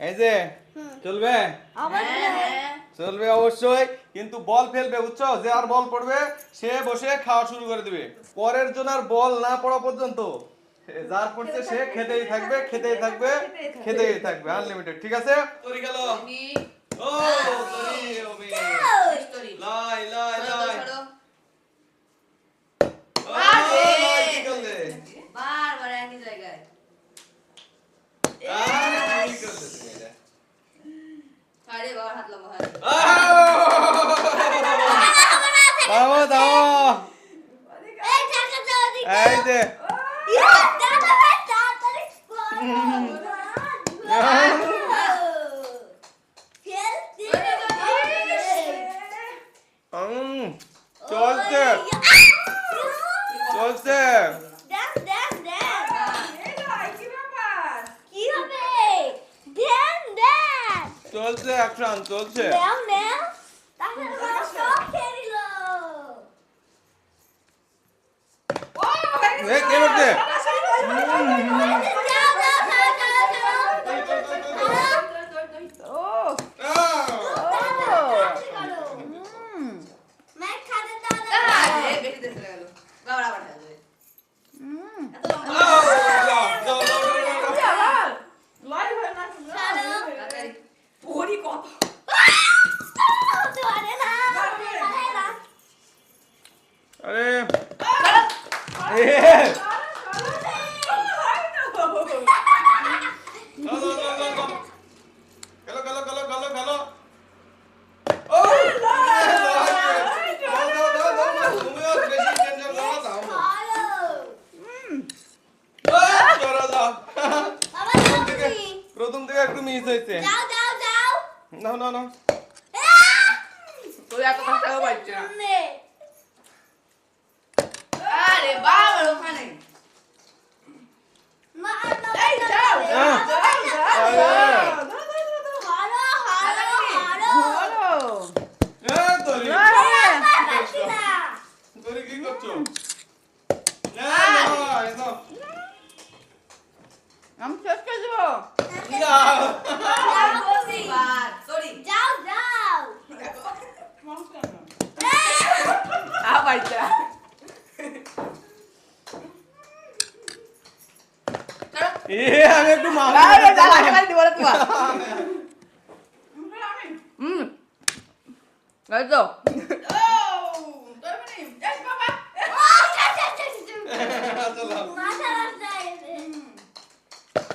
এই যে চলবে? চলবে অবশ্যই কিন্তু বল ফেলবে বুঝছ? যে আর বল পড়বে সে বসে খাওয়া শুরু করে দিবে। পরের জন আর বল না পড়া পর্যন্ত। যার পড়ছে সে খেতেই থাকবে খেতেই থাকবে খেতেই থাকবে। আনলিমিটেড ঠিক আছে? তরি গেল। ও তরি ওবে লাই লাই লাই ও, আরে! লাই, কি করলে? বারবার একই জায়গায় আরে, কি করলে তুমি এটা? আরে বাবার হাত লম্বা হয় থামো থামো এই যে। চলছে। চলছে। চলছে অ্যাকশন চলছে। এ, কে করছে আরে বেশি দেশে গেল বাবার আবার যাবে এত লম্বা তাড়াতাড়ি আরে এ, দাও, দাও, দাও, দাও, দাও। খেলো খেলো খেলো খেলো খেলো ও দাও, দাও, দাও, দাও, দাও। তুমিও বেশি টেনশন করো না, দাও না। ও, ধরো, দাও। প্রথম থেকে একটু মিস হয়েছে। যাও যাও যাও। না না না তুই এত কথা পারছিস না আরে বাবার ওখানে মা এই যাও হ্যাঁ। আরে হারো হারো হারো এ, তরি পাচ্ছি না তরি কি করছ না না এই দাও। আমি শেষ করে দেবো যাও। যাও বলছি। বার সরি যাও যাও আবার যা এ আমি একটু তোমার হুম এই তো মাথা।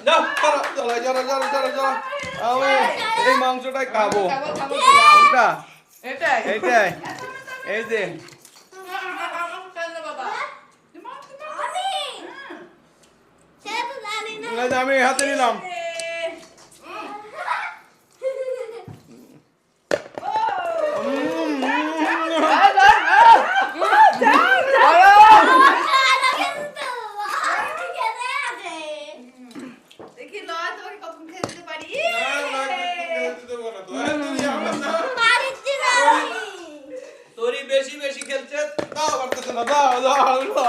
যাও, চলো, চলো, চলো, চলো, চলো, চলো। আমি এই মাংসটাই খাব। এটাই। এই যে আমি হাতে নিলাম উম, উম, মাথা কিন্তু আমি খেতে আছে দেখি লয় তোমাকে কখন খেতে দিতে পারি না, না, খেতে দেবো না তো। এই, তুমি আমার না। পারিছি না আমি তোরই বেশি বেশি খেলছে দাও পারতেছে না দাও দাও আয় উঠো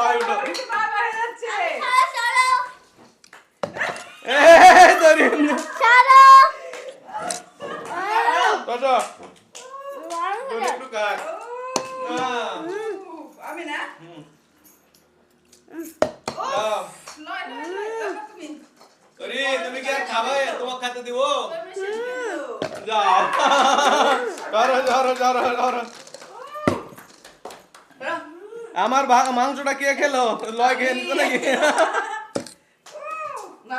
আমি না। তুমি কি আর খাবে? তোমাকে খেতে দিব? যাও। ধরো ধরো ধরো। আমার মাংসটা কে খেলো? লয় খেয়ে নাকি না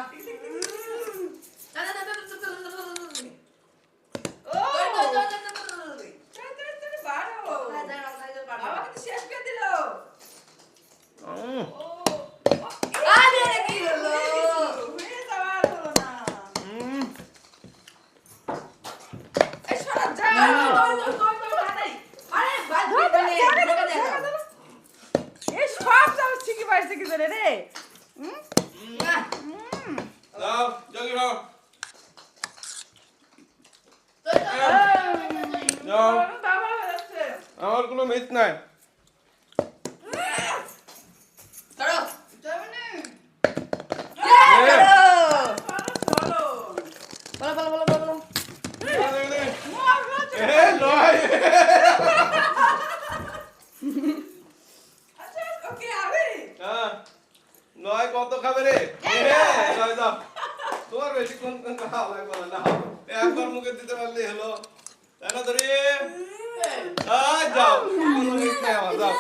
না না না না ও বাবা কিন্তু শেষ করে দিল উম, আরে এটা কি হলো উম, এই সরা যা দৌড় দৌড় দৌড় তাড়াতাড়ি আরে বাদ দিলে ঢোকা দেখো এই সব সব ঠিকই পাইছে কি করে রে। আমার কোনো মিস নাই। হ্যাঁ নয় কত খাবে রে নয় যাও তোমার বেশিক্ষণ খাওয়া লাগবে না একবার মুখে দিতে পারলে হলো তাই না ধরি যাও যাও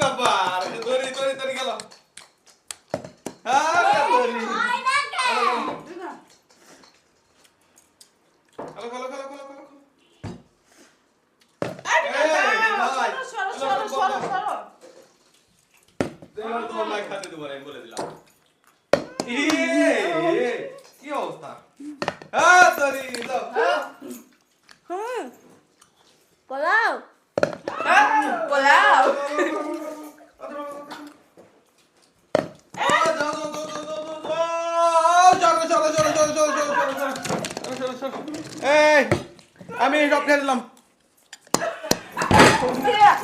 ব্যাপার? দড়ি দড়ি দড়ি গেল। কি অবস্থা? হ্যাঁ। সরি হ্যাঁ। পোলাও। পোলাও এই আমি সব খেয়ে দিলাম Yeah.